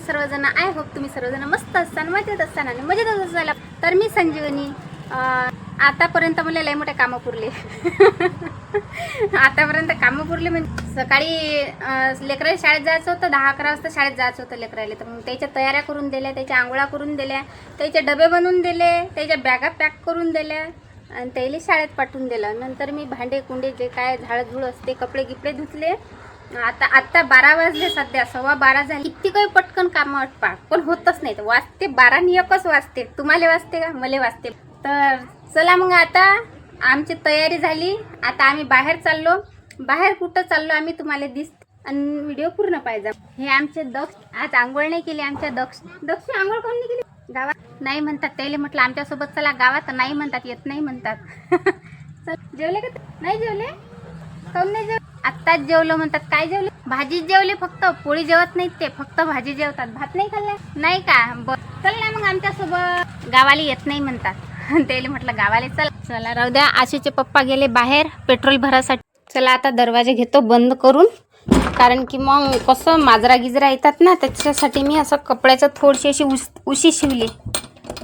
तुम्ही सर्वजण I hope तुम्ही सर्वजण मस्त असतान मजेत असतान आणि मजेतच असायला. तर मी संजीवनी आतापर्यंत मला लय मोठे कामं पुरले. आतापर्यंत कामं पुरले म्हणजे सकाळी लेकराला शाळेत जायचं होतं दहा अकरा वाजता शाळेत जायचं होतं लेकराला. तर मग त्याच्या तयाऱ्या करून दिल्या त्याच्या आंघोळा करून दिल्या त्याचे डबे बनवून दिले त्याच्या बॅगा पॅक करून दिल्या आणि त्याला शाळेत पाठवून दिलं. नंतर मी भांडे कुंडे जे काय झाडझुड असते कपडे गिपडे धुतले आता आत्ता बारा वाजले सध्या सव्वा बारा झाली. किती काही पटकन कामं अटपा पण होतच नाही वाजते बारा एकच वाजते. तुम्हाला वाजते का? मला वाजते. तर चला मग आता आमची तयारी झाली. आता आम्ही बाहेर चाललो. बाहेर कुठं चाललो आम्ही तुम्हाला दिस आणि व्हिडिओ पूर्ण पाहिजे हे आमचे दक्ष. आज आंघोळ नाही केली आमच्या दक्ष. दक्ष आंघोळ कोण नाही केली? गावात? नाही म्हणतात त्याला म्हटलं आमच्यासोबत चला गावात. नाही म्हणतात येत नाही म्हणतात. चल जेवले का? नाही जेवले? काऊन नाही जेव आत्ताच जेवलं म्हणतात काय जेवले? भाजीच जेवले फक्त पोळी जेवत नाहीत ते फक्त भाजी जेवतात. भात नाही खाल्ला? नाही का? बर चल ना मग आमच्यासोबत. गावाला येत नाही म्हणतात. त्याला म्हटलं गावाला चल. चला राहू द्या. आशीचे पप्पा गेले बाहेर पेट्रोल भरासाठी. चला आता दरवाजे घेतो बंद करून. कारण की मग कसं माजरा गिजरा येतात ना त्याच्यासाठी मी असं कपड्याचं थोडीशी अशी उस उशी शिवली.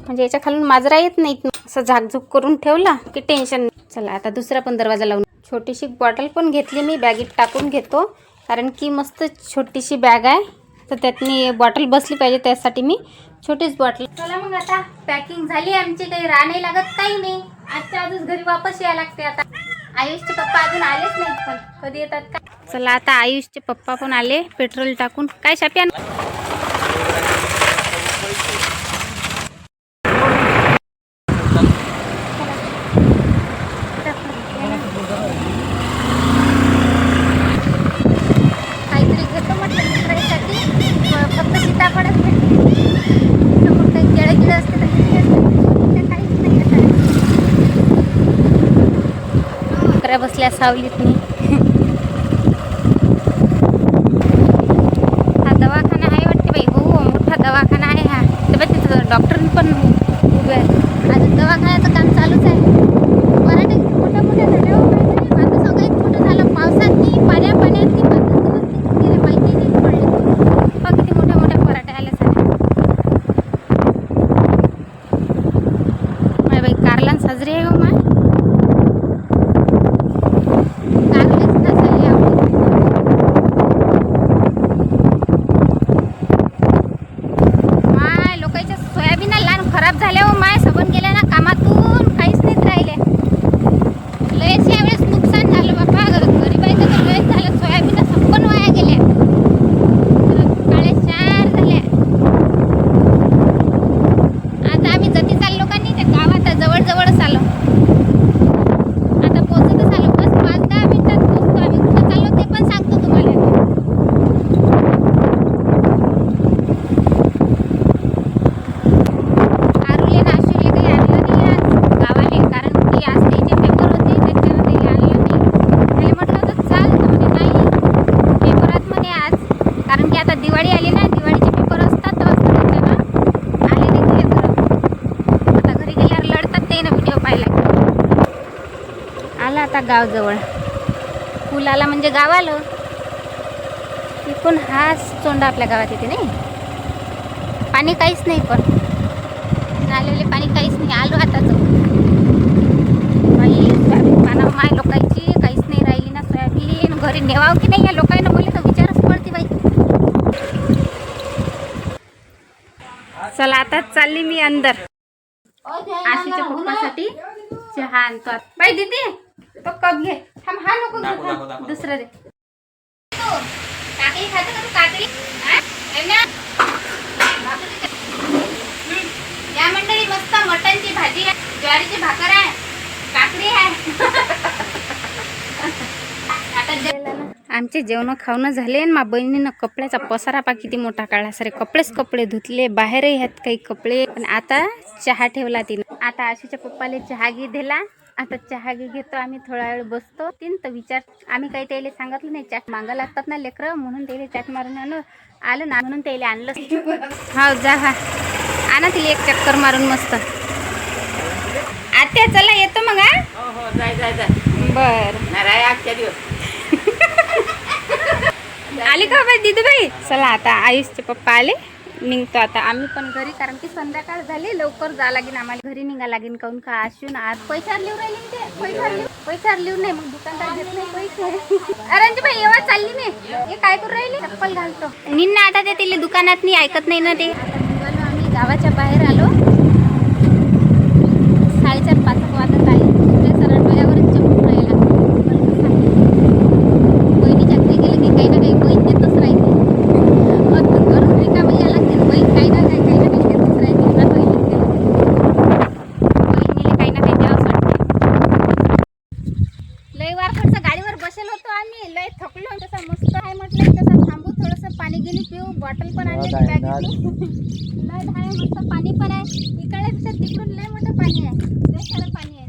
म्हणजे याच्या खालून माजरा येत नाहीत. असं झाकझूक करून ठेवला की टेन्शन चला आता दुसरा पण दरवाजा लावून छोटीशी बॉटल पण घेतली मी बॅगेत टाकून घेतो. कारण की मस्त छोटीशी बॅग आहे. तर त्यातनी बॉटल बसली पाहिजे त्यासाठी मी छोटीच बॉटल. चला मग आता पॅकिंग झाली आमची काही राह नाही लागत काही नाही. आजच्या आजच घरी वापस यायला लागते आता. आयुषचे पप्पा अजून आलेच नाहीत पण कधी येतात का? चला आता आयुषचे पप्पा पण आले पेट्रोल टाकून. काय शाप्या काहीतरी घेतो म्हटलं लेकराईसाठी फ- फक्त सीताफळच भेटते समोर काही केळं गिळं असते तर किती असते त्या काहीच नाही आता लेकरं बसल्या सावलीत मी. हा दवाखाना आहे वाटते बाई. हो मोठा दवाखाना आहे हा. तर बाई तिथं डॉक्टर पण उभे आहे अजून दवाखान्याचं काम चालूच आहे मराठी मोठ्या मोठ्या झाल्या हो माहिती नाही माझं सगळं एक छोटं झालं पावसात नी पाण्या पाण्यात नी पाच दिवस गेले माहिती नाही पडले बघ किती मोठ्या मोठ्या पराठ्या आल्या साऱ्या माय बाई कारला साजरी आहे हो माय कारलेच ना झाली आपली माय लोकांच्या सोयाबीन लहान खराब झाल्या हो माय सबन गेल्या ना कामातून काहीच नाहीत राहिले लयच यावेळेस नुकसान झालं बापा गरीबाईचं तर लयच झालं सोयाबीन सबन वाया गेल्या काळे चार झाल्या आता आम्ही जती चाललो का नाही त्या गावात जवळ जवळच आलो आता पोहोचतच आलो बस पाच दहा मिनिटात पोहोचतो आम्ही कुठं चाललो ते पण सांगतो तुम्हाला आरुले ना आशुले काही आणलं नाही आज गावाले कारण की आज त्याचे पेपर होते त्याच्यानं त्याला आणलं नाही त्याला म्हटलं होतं चाल तर म्हणे नाही पेपरात म्हणे आज कारण की आता दिवाळी आली ना दिवाळीचे पेपर असतात तर आले नाही ते आता घरी गेल्यावर लढतात ते ना व्हिडिओ पाहिला आला आता गावजवळ. पूल आला म्हणजे गाव आलं इकून हाच चोंडा आपल्या गावात येते नाही. पाणी काहीच नाही पण. आलेले पाणी काहीच नाही. आलो आता जाऊ बाई सोयाबीन पाना माय लोकांची काहीच नाही राहिली ना सोयाबीन. घरी नेवाव की नाही या लोकांना बोलले तर विचारच पडते बाई चला आता चालली मी अंदर आशीच्या पप्पासाठी चहा आणतो. बाई दीदी तो कप घे थांब हा नको घेऊ, दाखव, दाखव, थांब. दाखव. दुसरं दे काकडी खातो का तू काकडी हा? रम्या? हम्म. या मंडळी मस्त मटनची भाजी आहे ज्वारीची भाकर आहे काकडी आहे आमचे जेवण खावणं झाले आणि मा बहिणीनं कपड्याचा पसारा पा किती मोठा काढला. सारे कपडेच कपडे धुतले बाहेरही आहेत काही कपडे. पण आता चहा ठेवला तिनं. आता आशीच्या पप्पाले चहा घे दिला. आता चहा घे घेतो. आम्ही थोडा वेळ बसतो. तीन तर विचार. आम्ही काही त्याला सांगितलं नाही. चॅट मागा लागतात ना लेकरं म्हणून त्याला चॅट मारून आणू आलं ना म्हणून त्याला आणलं. हा जा हा. आणा तिला एक चक्कर मारून मस्त. आत्या चला येतो मग हा. हो हो बर. आजच्या दिवस. आले का बाई दिदूबाई? चला आता आयुषचे पप्पा आले. निघतो आता आम्ही पण घरी कारण की संध्याकाळ झाली लवकर जा लागेल आम्हाला. घरी निघा लागेल काऊन का असून आज पैशावर लिहून राहिले ते? पैशावर पैशावर लिहून नाही मग दुकानदार घेत नाही पैसे. अरे बाई एव्हा चालली नाही हे काय करू राहिली? चप्पल घालतो. निन्ना आता ते तिले दुकानात नाही ऐकत नाही ना ते. आम्ही गावाच्या बाहेर आलो साडेचार पाच वाजत आले इकडे सरळ डोळ्यावरच चमकून राहिला बहिणीच्या घरी गेलं की काही ना काही बहीण देतच राहते अन घरून रिकामी यायला लागते बहीण काही ना काही काही ना काही देतच राहते ना बहिणीला बहिणीला काही ना काही द्यावंच वाटते लय वार खर्च गाडीवर बसेल होतो आम्ही लय थकलो तसा मस्त आहे म्हटलं तसं थांबू थोडंसं पाणी गेली पिऊ बॉटल पण आणली आहे, मस्त पाणी पण आहे. इकडे तिकडून लय मोठं पाणी आहे. लय सारं पाणी आहे.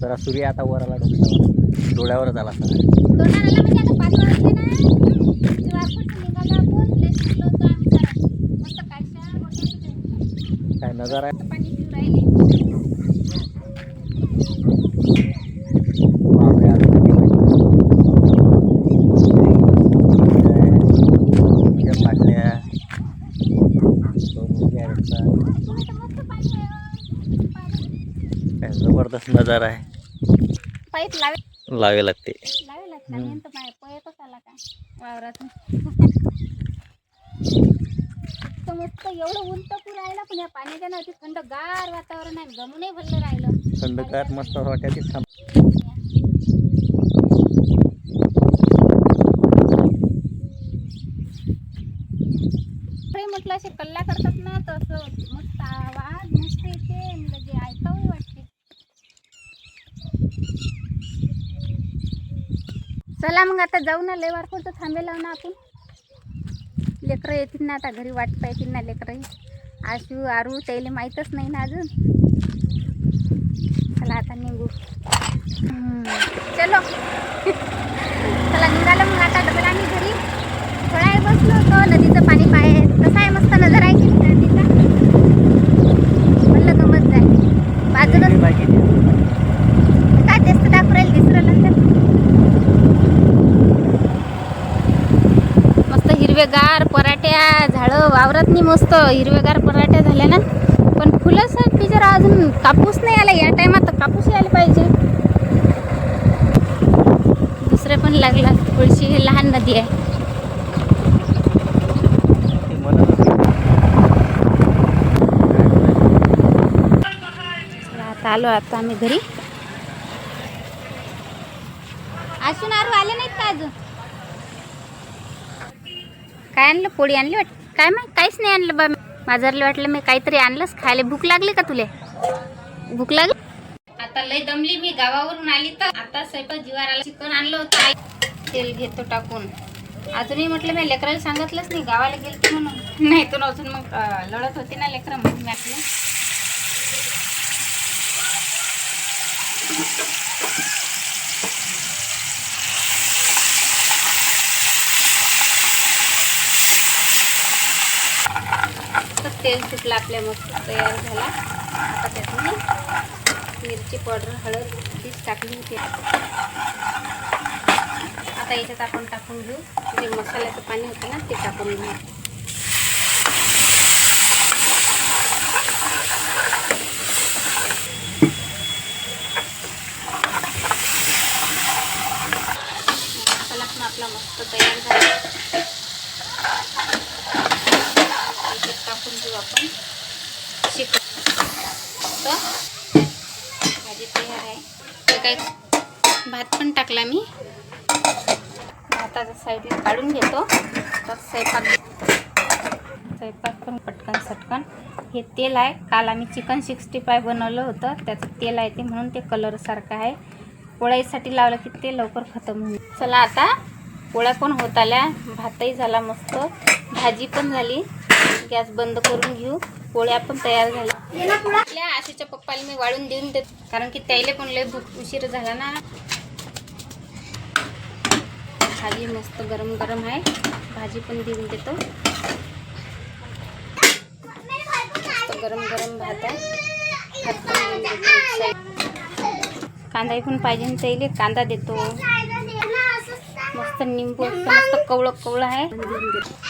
जरा सूर्य आता वर आला डोक्यावर. डोळ्यावरच आला सर. म्हणजे आता पाच वाजले ना. काय नजर आहे पाणी पिऊ राहिले बापरे, आता किती वाजले? त्या बाटल्या दोन मुली आहेत त्या. तुम्ही तर मस्त पाणी आहे पाणी काय जबरदस्त नजारा आहे. पाईप लावे लावे लागते. लावे पाय पळतच आला मस्त एवढं ऊन तर पुरं राहिलं पण या पाण्याच्या ना अति थंड गार वातावरण आहे. गमूनही भरलं राहिलं. थंडगार मस्त वाट्याची थांब. म्हटलं असे कल्ला करतात ना तर असं मस्त आवाज मस्त येते लगे ऐकावंही वाटते. चला मग आता जाऊ ना लय वारखोल तर थांबेला ना आपण. लेकरं येतील ना आता घरी वाट पाहतील ना लेकरं. आशू आरू त्याला माहीतच नाही ना अजून. चला आता निघू. चलो. चला निघालं मग आता डबल आम्ही घरी. थोडा बसलो होतो नदीचं पाणी पाय कसं आहे मस्त नजर आहे की नाही नदीचा म्हणलं गमत जाय बाजूनच काय तेच तर दाखवू राहील दिसरं नंतर मस्त हिरवेगार पराठ्या झाडं वावरत नाही मस्त. हिरवेगार पराठ्या झाल्या ना पण फुलं साहेब बिचारा अजून कापूस नाही आला या टायमात तर कापूस यायला पाहिजे. दुसरे पण लागला. थोडीशी ही लहान नदी आहे. आता आलो आता आम्ही घरी. असून आरू आले नाहीत का अजून? काय आणलं? पोळी आणली वाट? काय माहीत? काहीच नाही आणलं बा. माझ्याला वाटलं मी काहीतरी आणलंच खायला. भूक लागली का तुले? भूक लागली? आता लय दमली मी. गावावरून आली तर. आता स्वयंपाक जीवार आला चिकन आणलं होतं. तेल घेतो टाकून. अजूनही म्हटलं मी लेकराला सांगितलंच नाही. गावाला गेलते म्हणून. नाही तर अजून मग लढत होती ना लेकरं म्हणून मी आपलं. तेल सुटलं आपल्या मस्त तयार झाला. आता त्यात मी मिरची पावडर हळद तीच टाकली होती आता याच्यात आपण टाकून घेऊ. जे मसाल्याचं पाणी होतं ना ते टाकून घेऊ. मसाला पण आपला मस्त तयार झाला याच्यात टाकून घेऊ आपण शिक भाजी तयार आहे. ते काय भात पण टाकला मी. भाताच्या साईडला काढून घेतो. तर स्वयंपाक स्वयंपाक पण पटकन सटकन. हे तेल आहे. काल आम्ही चिकन सिक्स्टी फाय बनवलं होतं. त्याचं तेल आहे ते म्हणून ते कलरसारखं आहे. पोळ्यासाठी लावलं की ते लवकर खतम होईल चला आता पोळ्या पण होत आल्या. भातही झाला मस्त. भाजी पण झाली. गॅस बंद करून घेऊ. पोळ्या पण तयार झाल्या. आपल्या आशूच्या पप्पाला मी वाळून देऊन देत. कारण की त्याला पण लय भूक उशीर झाला ना. भाजी मस्त गरम गरम आहे. भाजी पण देऊन देतो. गरम गरम भात आहे. कांदाही पण पाहिजे त्याला. कांदा देतो. मस्त निंबू मस्त कवळं कवळं आहे. देऊन देतो